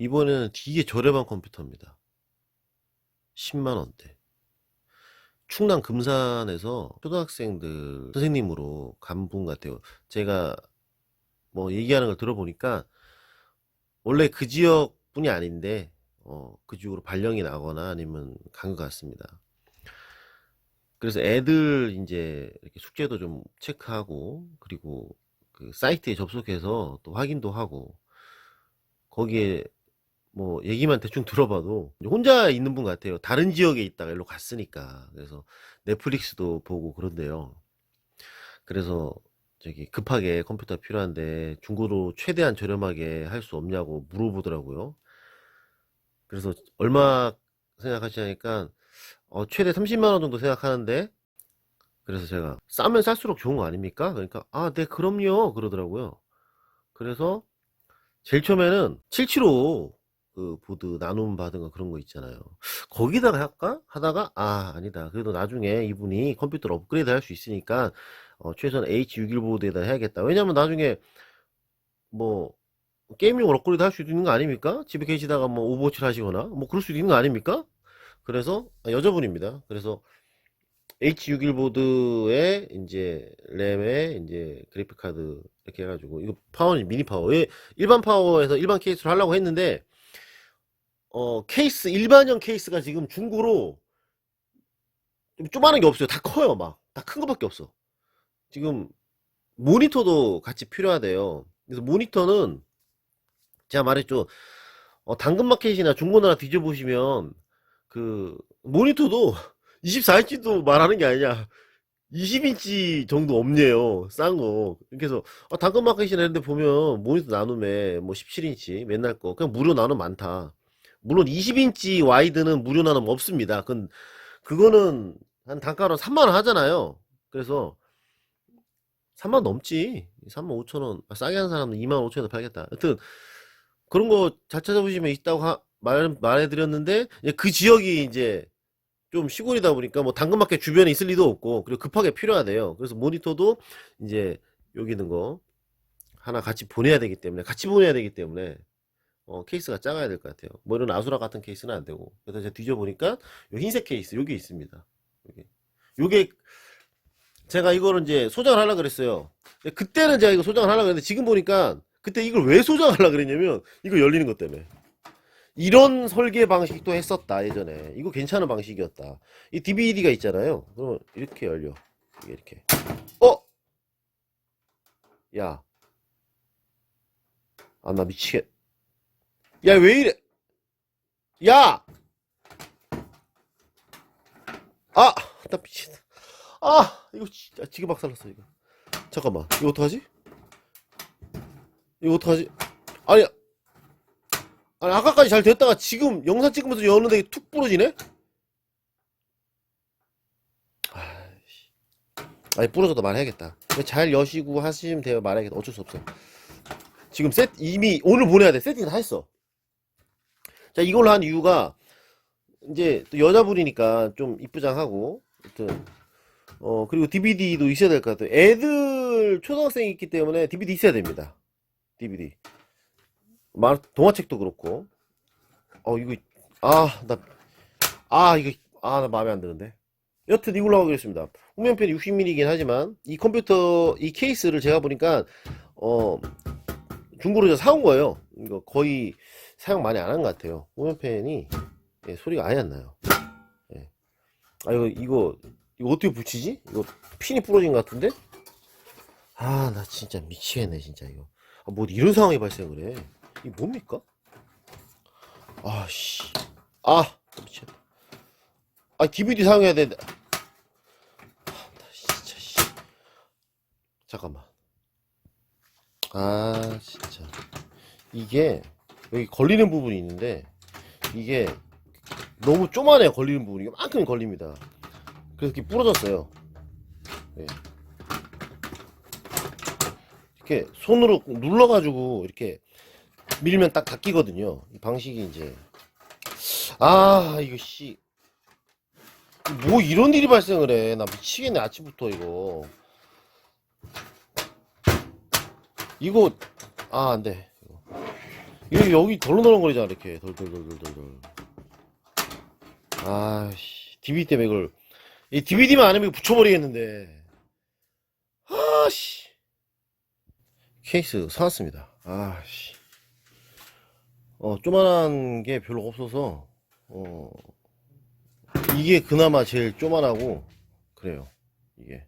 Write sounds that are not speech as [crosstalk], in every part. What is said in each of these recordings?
이번에는 되게 저렴한 컴퓨터입니다. 10만 원대. 충남 금산에서 초등학생들 선생님으로 간 분 같아요. 제가 뭐 얘기하는 걸 들어보니까 원래 그 지역 분이 아닌데 어, 그 지역으로 발령이 나거나 아니면 간 것 같습니다. 그래서 애들 이제 이렇게 숙제도 좀 체크하고 그리고 그 사이트에 접속해서 또 확인도 하고 거기에 뭐 얘기만 대충 들어봐도 혼자 있는 분 같아요. 다른 지역에 있다가 일로 갔으니까. 그래서 넷플릭스도 보고 그런데요. 그래서 저기 급하게 컴퓨터 필요한데 중고로 최대한 저렴하게 할 수 없냐고 물어보더라고요. 그래서 얼마 생각하시냐니까 어, 최대 30만 원 정도 생각하는데 그래서 제가 싸면 쌀수록 좋은 거 아닙니까? 그러니까 아, 네, 그럼요. 그러더라고요. 그래서 제일 처음에는 775 그 보드 나눔 받은 거 그런 거 있잖아요. 거기다가 할까? 하다가 아, 아니다. 그래도 나중에 이분이 컴퓨터를 업그레이드 할 수 있으니까 어, 최소한 H61 보드에다 해야겠다. 왜냐면 나중에 뭐 게임용 업그레이드 할 수도 있는 거 아닙니까? 집에 계시다가 뭐 오버워치를 하시거나 뭐 그럴 수도 있는 거 아닙니까? 그래서 아, 여자분입니다. 그래서 H61 보드에 이제 램에 이제 그래픽 카드 이렇게 해가지고 이거 파워는 미니 파워. 예, 일반 파워에서 일반 케이스로 하려고 했는데 어 케이스 일반형 케이스가 지금 중고로 좀 조그마한 게 없어요. 다 커요, 막. 다 큰 거밖에 없어. 지금 모니터도 같이 필요하대요. 그래서 모니터는 제가 말했죠. 어, 당근마켓이나 중고나라 뒤져보시면 그 모니터도 [laughs] 24인치도 말하는 게 아니냐. 20인치 정도 없네요. 싼 거. 그래서 아, 당근마켓이나 이런 데 보면 모니터 나눔에 뭐 17인치 맨날 거 그냥 무료 나눔 많다. 물론 20인치 와이드는 무료 나눔 없습니다. 그건 그거는 한 단가로 3만 원 하잖아요. 그래서 3만 넘지. 3만 5천 원. 아, 싸게 하는 사람은 2만 5천 원에 팔겠다. 하여튼 그런 거 잘 찾아보시면 있다고 하- 말, 말해드렸는데 그 지역이 이제 좀 시골이다 보니까 뭐 당근마켓 주변에 있을 리도 없고 그리고 급하게 필요하대요. 그래서 모니터도 이제 여기 있는 거 하나 같이 보내야 되기 때문에 같이 보내야 되기 때문에 어, 케이스가 작아야 될 것 같아요. 뭐 이런 아수라 같은 케이스는 안 되고. 그래서 제가 뒤져보니까 요 흰색 케이스 여기 있습니다. 여기 요게 제가 이거를 이제 소장을 하려고 그랬어요. 그때는 제가 이거 소장을 하려고 그랬는데 지금 보니까 그때 이걸 왜 소장하려고 그랬냐면 이거 열리는 것 때문에. 이런 설계 방식도 했었다 예전에. 이거 괜찮은 방식이었다. 이 DVD가 있잖아요. 그러면 이렇게 열려. 이게 이렇게. 어? 야. 아 나 미치겠 야 왜 이래 야! 아! 나 미치겠다 아! 이거 진짜 지금 박살났어 이거 잠깐만 이거 어떡하지? 이거 어떡하지? 아니 아니 아까까지 잘 됐다가 지금 영상 찍으면서 여는데 툭 부러지네? 아니 부러져도 말해야겠다 잘 여시고 하시면 돼요 말해야겠다 어쩔 수 없어 지금 세 이미 오늘 보내야 돼 세팅 다 했어 자 이걸로 한 이유가 이제 또 여자분이니까 좀 이쁘장하고 하여튼 어 그리고 DVD도 있어야 될 것 같아요. 애들 초등학생이 있기 때문에 DVD 있어야 됩니다. DVD 만 동화책도 그렇고. 어 이거 아 나 아 이거 아 나 마음에 안 드는데. 여튼 이걸로 하겠습니다. 후면편이 60mm이긴 하지만 이 컴퓨터 이 케이스를 제가 보니까 어 중고로 저 사온 거예요. 이거 거의 사용 많이 안 한 것 같아요 후면편이 예, 소리가 아예 안 나요 예. 아 이거 이거 이거 어떻게 붙이지 이거 핀이 부러진 것 같은데 아 나 진짜 미치겠네 진짜 이거 아, 뭐 이런 상황이 발생을 해 이게 뭡니까? 아씨. 아, 미쳤다. 아, DVD 사용해야 되는데. 아, 나 진짜, 씨. 잠깐만. 아, 진짜. 이게, 여기 걸리는 부분이 있는데, 이게 너무 쪼만해요, 걸리는 부분이. 이만큼 걸립니다. 그래서 이렇게 부러졌어요. 네. 이렇게 손으로 눌러가지고, 이렇게 밀면 딱 닫히거든요. 이 방식이 이제 아 이거 씨. 뭐 이런 일이 발생을 해. 나 미치겠네 아침부터 이거. 이거 아 안돼. 이게 여기 덜렁덜렁거리잖아 이렇게. 덜덜덜덜덜 아씨 DVD 때문에 이걸. 이 DVD만 안 하면 붙여버리겠는데. 아씨. 케이스 사왔습니다. 아씨. 어 조만한 게 별로 없어서 어 이게 그나마 제일 조만하고 그래요 이게.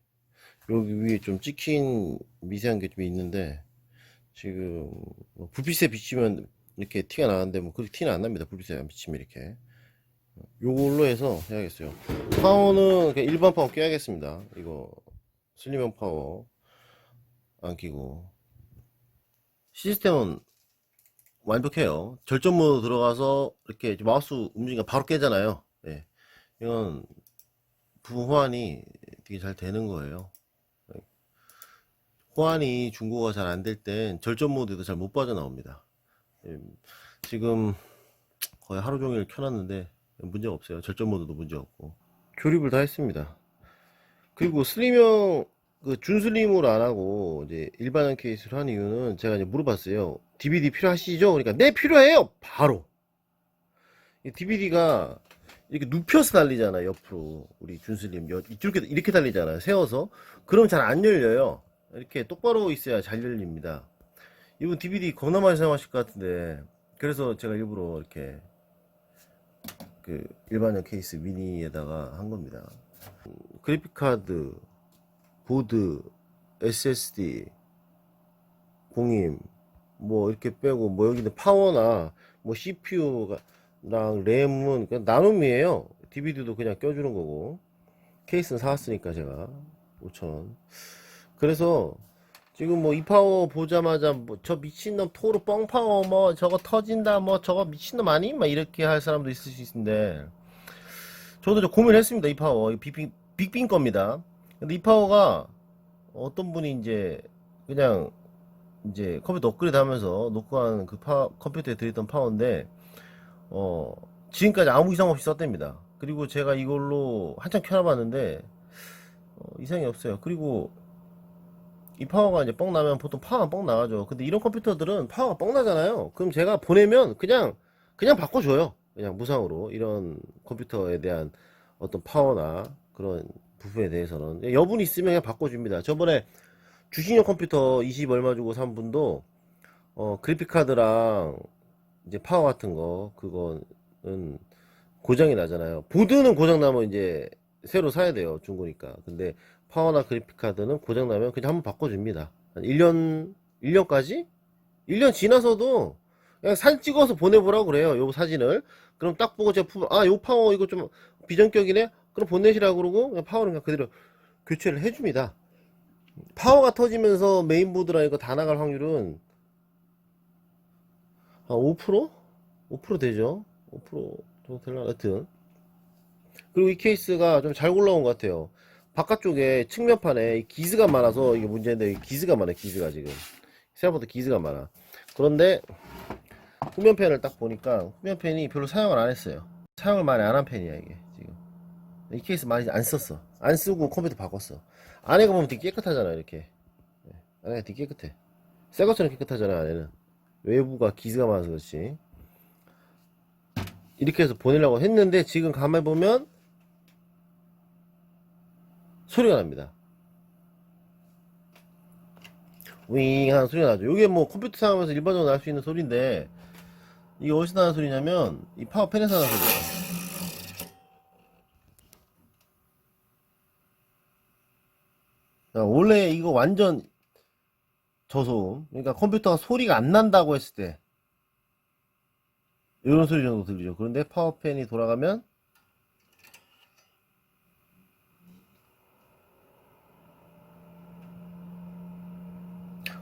여기 위에 좀 찍힌 미세한 게 좀 있는데 지금 뭐 불빛에 비치면 이렇게 티가 나는데 뭐 그렇게 티는 안 납니다. 불빛에 안 비치면 이렇게. 요걸로 해서 해야겠어요. 파워는 그냥 일반 파워 껴야겠습니다. 이거 슬림형 파워 안 끼고. 시스템은 완벽해요. 절전 모드 들어가서 이렇게 마우스 움직이면 바로 깨잖아요. 예. 이건 부분 호환이 되게 잘 되는 거예요 호환이 중고가 잘 안 될 땐 절전 모드도 잘 못 빠져나옵니다. 예, 지금 거의 하루 종일 켜놨는데 문제가 없어요. 절전 모드도 문제 없고 조립을 다 했습니다. 그리고 슬림형 그 준슬림으로 안 하고 이제 일반형 케이스로 한 이유는 제가 이제 물어봤어요. DVD 필요하시죠? 그러니까 네 필요해요. 바로 DVD가 이렇게 눕혀서 달리잖아요. 옆으로 우리 준슬림 여- 이렇게 이렇게 달리잖아요. 세워서 그럼 잘 안 열려요. 이렇게 똑바로 있어야 잘 열립니다. 이분 DVD 겁나 많이 사용하실 것 같은데 그래서 제가 일부러 이렇게 그 일반형 케이스 미니에다가 한 겁니다. 음, 그래픽 카드, 보드, SSD, 공임 뭐 이렇게 빼고 뭐 여기는 파워나 뭐 CPU랑 램은 그냥 나눔이에요. DVD도 그냥 껴주는 거고 케이스는 사왔으니까 제가 5,000원. 그래서 지금 뭐 이 파워 보자마자 뭐 저 미친놈 토르 뻥 파워 뭐 저거 터진다 뭐 저거 미친놈 아니? 막 이렇게 할 사람도 있을 수 있는데 저도 좀 고민했습니다 이 파워. 이 빅빈 빅빈 겁니다. 근데 이 파워가 어떤 분이 이제 그냥 이제 컴퓨터 업그레이드 하면서 놓고 한그파 컴퓨터에 들었던 파워인데 어 지금까지 아무 이상 없이 썼답니다. 그리고 제가 이걸로 한참 켜놔봤는데 어, 이상이 없어요. 그리고 이 파워가 이제 뻥 나면 보통 파워가 뻥 나가죠. 근데 이런 컴퓨터들은 파워가 뻥 나잖아요. 그럼 제가 보내면 그냥 그냥 바꿔줘요. 그냥 무상으로 이런 컴퓨터에 대한 어떤 파워나 그런 부분에 대해서는 예, 여분 있으면 그냥 바꿔줍니다. 저번에 주신용 컴퓨터 20 얼마 주고 산 분도 어 그래픽 카드랑 이제 파워 같은 거 그거는 고장이 나잖아요. 보드는 고장 나면 이제 새로 사야 돼요. 중고니까. 근데 파워나 그래픽 카드는 고장 나면 그냥 한번 바꿔줍니다. 한 1년 1년까지? 1년 지나서도 그냥 사진 찍어서 보내보라고 그래요. 요 사진을. 그럼 딱 보고 제품 아, 요 파워 이거 좀 비전격이네. 그럼 보내시라고 그러고 그냥 파워는 그냥 그대로 교체를 해줍니다. 파워가 터지면서 메인보드랑 이거 다 나갈 확률은 한 5%? 5% 되죠. 5% 정도 될라 하여튼. 그리고 이 케이스가 좀 잘 골라온 것 같아요. 바깥쪽에 측면판에 이 기스가 많아서 이게 문제인데 이 기스가 많아요. 기스가 지금 생각보다 기스가 많아. 그런데 후면펜을 딱 보니까 후면펜이 별로 사용을 안 했어요. 사용을 많이 안 한 펜이야 이게 지금. 이 케이스 많이 안 썼어. 안 쓰고 컴퓨터 바꿨어. 안에가 보면 되게 깨끗하잖아 이렇게. 네, 안에가 되게 깨끗해. 새 것처럼 깨끗하잖아 안에는. 외부가 기스가 많아서 그렇지. 이렇게 해서 보내려고 했는데 지금 가만히 보면 소리가 납니다. 윙 하는 소리가 나죠. 이게 뭐 컴퓨터 사용하면서 일반적으로 날 수 있는 소리인데 이게 어디서 나는 소리냐면 이 파워펜에서 나는 소리예요. 자, 원래 이거 완전 저소음. 그러니까 컴퓨터가 소리가 안 난다고 했을 때 이런 소리 정도 들리죠. 그런데 파워펜이 돌아가면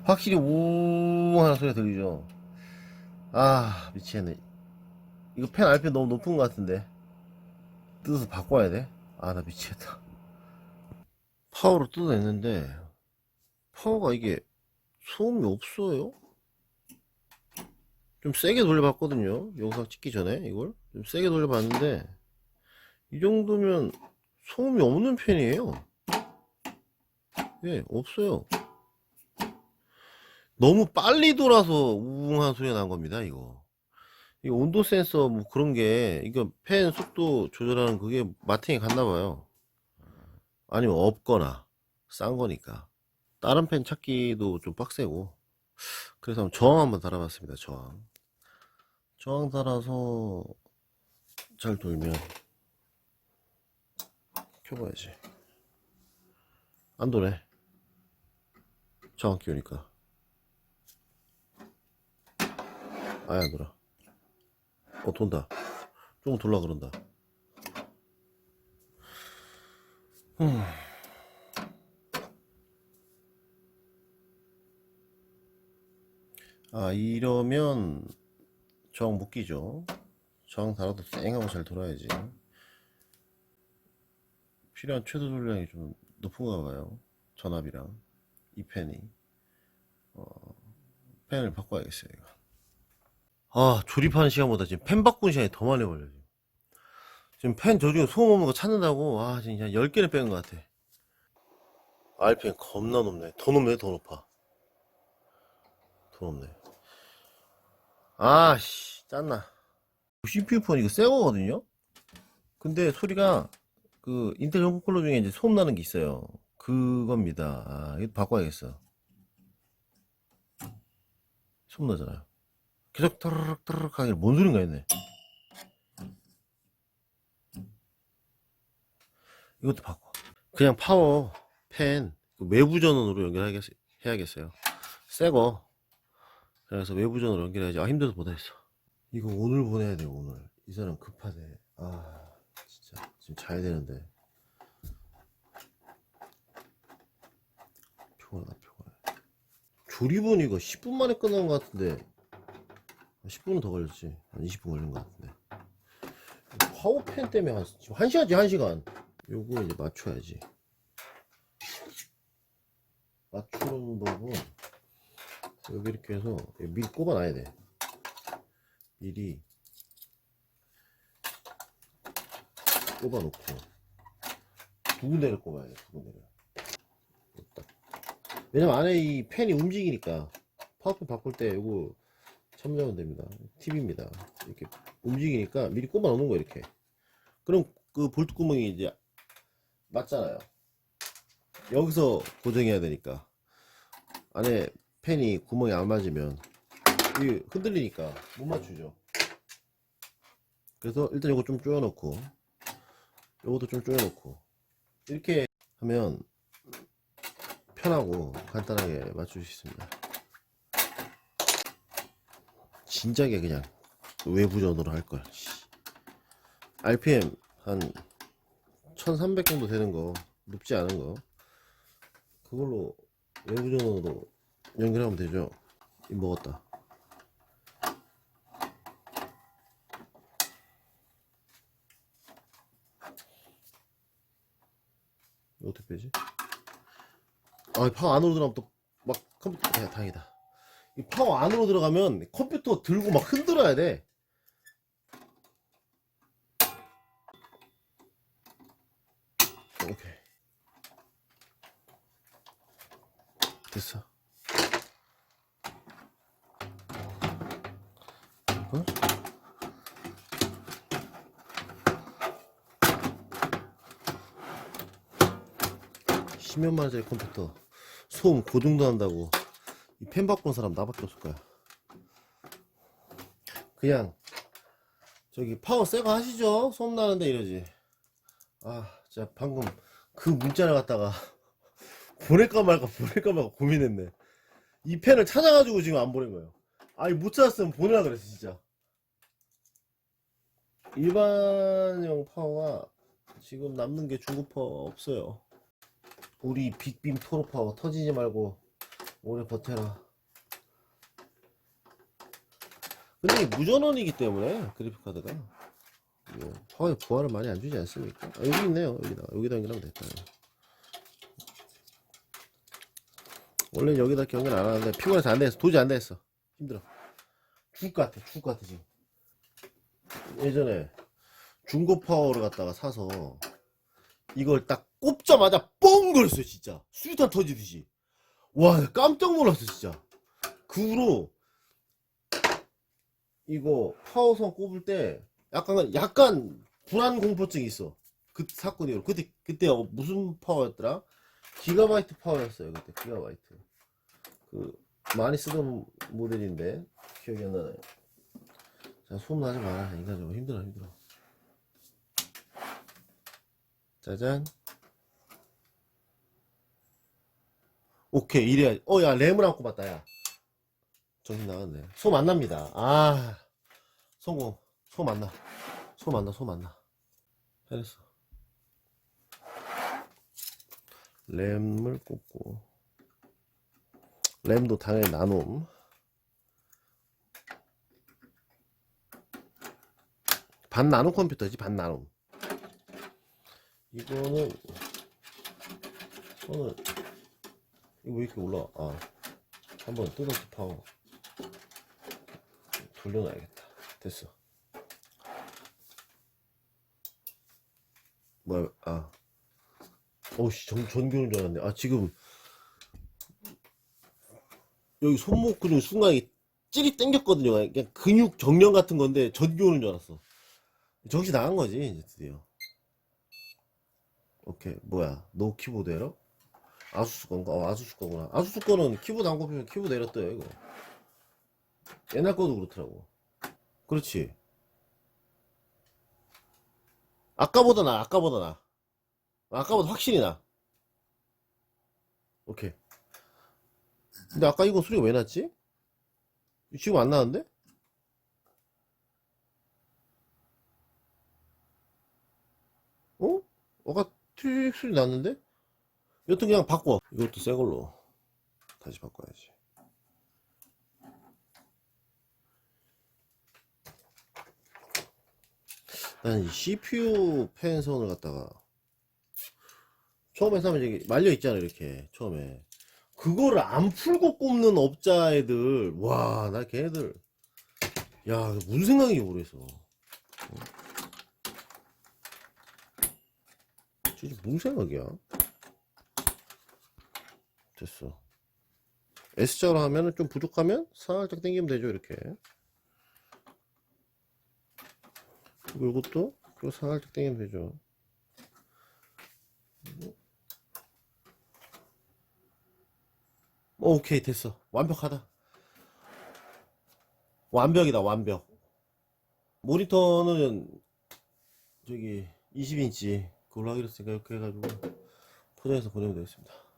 확실히 우웅 하는 소리가 들리죠. 아, 미치겠네. 이거 펜 RPM 너무 높은 것 같은데. 뜯어서 바꿔야 돼? 아, 나 미치겠다. 파워로 뜯어냈는데, 파워가 이게 소음이 없어요? 좀 세게 돌려봤거든요. 영상 찍기 전에 이걸. 좀 세게 돌려봤는데, 이 정도면 소음이 없는 편이에요. 예, 없어요. 너무 빨리 돌아서 우웅한 소리가 난 겁니다, 이거. 이 온도 센서 뭐 그런 게, 이거 팬 속도 조절하는 그게 마팅이 갔나 봐요. 아니면 없거나, 싼 거니까. 다른 팬 찾기도 좀 빡세고. 그래서 한번 저항 한번 달아봤습니다, 저항. 저항 달아서 잘 돌면 켜봐야지. 안 도네. 저항 끼우니까. 안 돌아. 어, 돈다. 조금 돌라 그런다. 음. 아, 이러면 저항 못 끼죠. 저항 달아도 쌩하고 잘 돌아야지. 필요한 최대 돌량이 좀 높은가 봐요. 전압이랑 이 펜이. 어, 펜을 바꿔야겠어요, 이거. 아, 조립하는 시간보다 지금 펜 바꾸는 시간이 더 많이 걸려요. 지금, 지금 펜 저 중에 소음 없는 거 찾는다고, 아, 진짜 10개는 빼는 것 같아. RPM 겁나 높네. 더 높네, 더 높아. 더 높네. 아 씨, 짠나. CPU 폰 이거 새 거거든요? 근데 소리가, 그, 인텔 홈플러 중에 이제 소음 나는 게 있어요. 그겁니다. 아, 이거 바꿔야겠어. 소음 나잖아요. 계속 타르륵 타르륵 하길 뭔 소린가 했네. 이것도 바꿔. 그냥 파워, 펜, 그 외부 전원으로 연결해야겠어요. 새거. 그래서 외부 전원으로 연결해야지. 아, 힘들어서 못하겠어. 이거 오늘 보내야 돼, 오늘. 이 사람 급하대. 아, 진짜. 지금 자야 되는데. 피곤하다, 피곤해. 조립은 이거 10분 만에 끝난 것 같은데. 10분은 더 걸렸지. 한 20분 걸린 것 같은데. 파워펜 때문에 한, 지금 1시간지, 1시간. 요거 이제 맞춰야지. 맞추는 법은 여기 이렇게 해서 미리 꼽아놔야 돼. 미리 꼽아놓고 두 군데를 꼽아야 돼. 두 군데를. 왜냐면 안에 이 펜이 움직이니까 파워펜 바꿀 때 요거 참조하면 됩니다. 팁입니다. 이렇게 움직이니까 미리 꼽아 놓는 거 이렇게. 그럼 그 볼트 구멍이 이제 맞잖아요. 여기서 고정해야 되니까 안에 펜이 구멍이 안 맞으면 이 흔들리니까 못 맞추죠. 그래서 일단 이거 좀 조여놓고 요것도 좀 조여놓고 이렇게 하면 편하고 간단하게 맞출 수 있습니다. 진작에 그냥 외부전으로 할 걸. RPM 한 1300 정도 되는 거 높지 않은 거 그걸로 외부전원으로 연결하면 되죠 이 먹었다 어떻게 빼지? 아 파워 안으로 들어가면 또 막 컴퓨터 야, 다행이다 이 파워 안으로 들어가면 컴퓨터 들고 막 흔들어야 돼 오케이 됐어. 어? 십몇만 원짜리 컴퓨터 소음 고정도 한다고 이펜 바꾼 사람 나밖에 없을 거야. 그냥 저기 파워 새거 하시죠? 소음 나는데 이러지. 아, 진짜 방금 그 문자를 갖다가 [laughs] 보낼까 말까 보낼까 말까 고민했네. 이 펜을 찾아가지고 지금 안 보낸 거예요. 아니 못 찾았으면 보내라 그랬어 진짜. 일반형 파워가 지금 남는 게 중고 파워 없어요. 우리 빅빔 토로 파워 터지지 말고 오래 버텨라. 근데 무전원이기 때문에 그래픽 카드가. 뭐 파워에 부하를 많이 안 주지 않습니까? 아, 여기 있네요. 여기다 여기다 연결하면 됐다. 원래 여기다 연결 안 하는데 피곤해서 안 됐어. 도저히 안 됐어. 힘들어. 죽을 것 같아. 죽을 것 같아 지금. 예전에 중고 파워를 갖다가 사서 이걸 딱 꼽자마자 뻥 걸었어요 진짜. 수류탄 터지듯이 와 깜짝 놀랐어 진짜 그 후로 이거 파워선 꼽을 때 약간 약간 불안 공포증이 있어. 그 사건 이후로 그때 그때 어, 무슨 파워였더라? 기가바이트 파워였어요. 그때 기가바이트. 그 많이 쓰던 모델인데 기억이 안 나네. 자 소음 나지 마라. 인간적으로 힘들어 힘들어. 짜잔. 오케이 이래야. 어 야 램을 안 꼽았다 야. 정신 나갔네. 소 만납니다. 아 성공. 소 만나. 소 만나 소 만나. 잘했어. 램을 꼽고. 램도 당연히 나눔. 반 나눔 컴퓨터지 반 나눔. 이거는 손을 이거 왜 이렇게 올라와? 아, 한번 뜯어서 파워. 돌려놔야겠다. 됐어. 뭐야, 아. 어우씨, 전, 전교는 줄 알았네. 아, 지금, 여기 손목 근육 순간에 찌릿 땡겼거든요. 그냥 근육 정령 같은 건데, 전기 오는 줄 알았어. 정신 나간 거지, 이제 드디어. 오케이, 뭐야, 노 키보드 에러? 아수스 건가? 어, 아수스 거구나. 아수스 거는 키보드 안 꼽히면 키보드 내렸대요, 이거. 옛날 거도 그렇더라고. 그렇지. 아까보다 나, 아까보다 나. 아까보다 확실히 나. 오케이. 근데 아까 이거 소리가 왜 났지? 지금 안 나는데? 어? 아까 트릭 소리 났는데? 여튼 그냥 바꿔. 이것도 새 걸로 다시 바꿔야지. 난 이 CPU 펜선을 갖다가 처음에 사면 이게 말려 있잖아 이렇게 처음에 그거를 안 풀고 꼽는 업자 애들 와 나 걔네들 야 무슨 생각인지 모르겠어 어? 진짜 무슨 생각이야 됐어. S자로 하면은 좀 부족하면 살짝 당기면 되죠, 이렇게. 그리고 이것도 그리고 살짝 당기면 되죠. 어, 오케이, 됐어. 완벽하다. 완벽이다, 완벽. 모니터는 저기 20인치 그걸로 하기로 했으니까 이렇게 해가지고 포장해서 보내면 되겠습니다.